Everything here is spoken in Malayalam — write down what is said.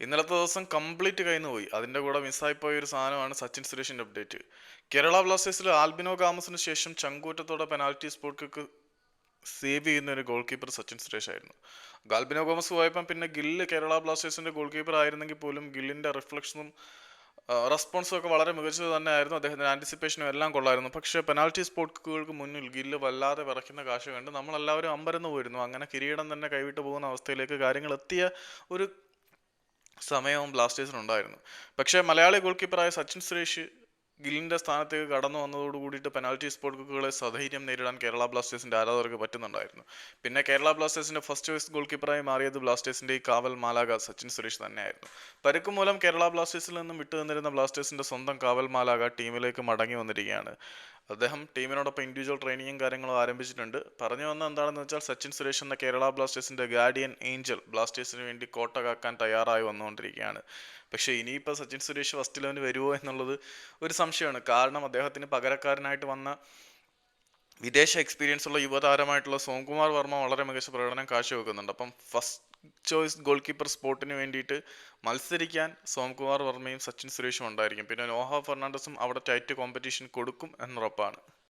ഇന്നലത്തെ ദിവസം കംപ്ലീറ്റ് കയ്യിൽ പോയി. അതിന്റെ കൂടെ മിസ്സായിപ്പോയ ഒരു സാധനമാണ് സച്ചിൻ സുരേഷിന്റെ അപ്ഡേറ്റ് കേരള ബ്ലാസ്റ്റേഴ്സിൽ ആൽബിനോ ഗാമസിന് ശേഷം ചങ്കൂറ്റത്തോടെ പെനാൽറ്റി സ്പോട്ട് സേവ് ചെയ്യുന്ന ഒരു ഗോൾ കീപ്പർ സച്ചിൻ സുരേഷ് ആയിരുന്നു ഗാൽബിനോ ഗോമസ് പോയപ്പം പിന്നെ ഗില്ല് കേരള ബ്ലാസ്റ്റേഴ്സിന്റെ ഗോൾ കീപ്പർ ആയിരുന്നെങ്കിൽ പോലും ഗില്ലിന്റെ റിഫ്ലക്ഷനും റെസ്പോൺസും ഒക്കെ വളരെ മികച്ചത് തന്നെയായിരുന്നു. അദ്ദേഹത്തിന്റെ ആന്റിസിപ്പേഷനും എല്ലാം കൊള്ളായിരുന്നു. പക്ഷേ പെനാൽറ്റി സ്പോട്ടുകൾക്ക് മുന്നിൽ ഗില്ല് വല്ലാതെ വിറയ്ക്കുന്ന കാശ് കണ്ട് നമ്മളെല്ലാവരും അമ്പരന്ന് പോയിരുന്നു. അങ്ങനെ കിരീടം തന്നെ കൈവിട്ട് പോകുന്ന അവസ്ഥയിലേക്ക് കാര്യങ്ങൾ എത്തിയ ഒരു സമയവും ബ്ലാസ്റ്റേഴ്സിനുണ്ടായിരുന്നു പക്ഷേ മലയാളി ഗോൾ കീപ്പറായ സച്ചിൻ സുരേഷ് ഗില്ലിന്റെ സ്ഥാനത്തേക്ക് കടന്നു വന്നതോട് കൂടിയിട്ട് പെനാൽറ്റി സ്പോട്ട് കുക്കുകളെ സധൈര്യം നേരിടാൻ കേരള ബ്ലാസ്റ്റേഴ്സിന്റെ ആരാധകർക്ക് പറ്റുന്നുണ്ടായിരുന്നു. പിന്നെ കേരള ബ്ലാസ്റ്റേഴ്സിന്റെ ഫസ്റ്റ് ചോയ്സ് ഗോൾ കീപ്പറായി മാറിയത് ബ്ലാസ്റ്റേഴ്സിന്റെ ഈ കാവൽ മാലാക സച്ചിൻ സുരേഷ് തന്നെയായിരുന്നു. പരുക്ക് മൂലം കേരള ബ്ലാസ്റ്റേഴ്സിൽ നിന്നും വിട്ടു നിന്നിരുന്ന ബ്ലാസ്റ്റേഴ്സിന്റെ സ്വന്തം കാവൽ മാലാക ടീമിലേക്ക് മടങ്ങി വന്നിരിക്കുകയാണ്. അദ്ദേഹം ടീമിനോടൊപ്പം ഇൻഡിവിജ്വൽ ട്രെയിനിങ്ങും കാര്യങ്ങളും ആരംഭിച്ചിട്ടുണ്ട്. പറഞ്ഞു വന്ന എന്താണെന്ന് വെച്ചാൽ സച്ചിൻ സുരേഷ് എന്ന കേരള ബ്ലാസ്റ്റേഴ്സിന്റെ ഗാർഡിയൻ ഏഞ്ചൽ ബ്ലാസ്റ്റേഴ്സിന് വേണ്ടി കോട്ട കാക്കാൻ തയ്യാറായി വന്നുകൊണ്ടിരിക്കുകയാണ്. പക്ഷേ ഇനിയിപ്പോൾ സച്ചിൻ സുരേഷ് ഫസ്റ്റ് ലെവന് വരുമോ എന്നുള്ളത് ഒരു സംശയമാണ്. കാരണം അദ്ദേഹത്തിന് പകരക്കാരനായിട്ട് വന്ന വിദേശ എക്സ്പീരിയൻസ് ഉള്ള യുവതാരമായിട്ടുള്ള സോംകുമാർ വർമ്മ വളരെ മികച്ച പ്രകടനം കാഴ്ചവെക്കുന്നുണ്ട്. അപ്പം ഫസ്റ്റ് ചോയ്സ് ഗോൾ കീപ്പർ സ്പോട്ടിന് വേണ്ടിയിട്ട് മത്സരിക്കാൻ സോംകുമാർ വർമ്മയും സച്ചിൻ സുരേഷും ഉണ്ടായിരിക്കും. പിന്നെ നോഹ ഫെർണാണ്ടസും അവിടെ ടൈറ്റ് കോമ്പറ്റീഷൻ കൊടുക്കും എന്നുറപ്പാണ്.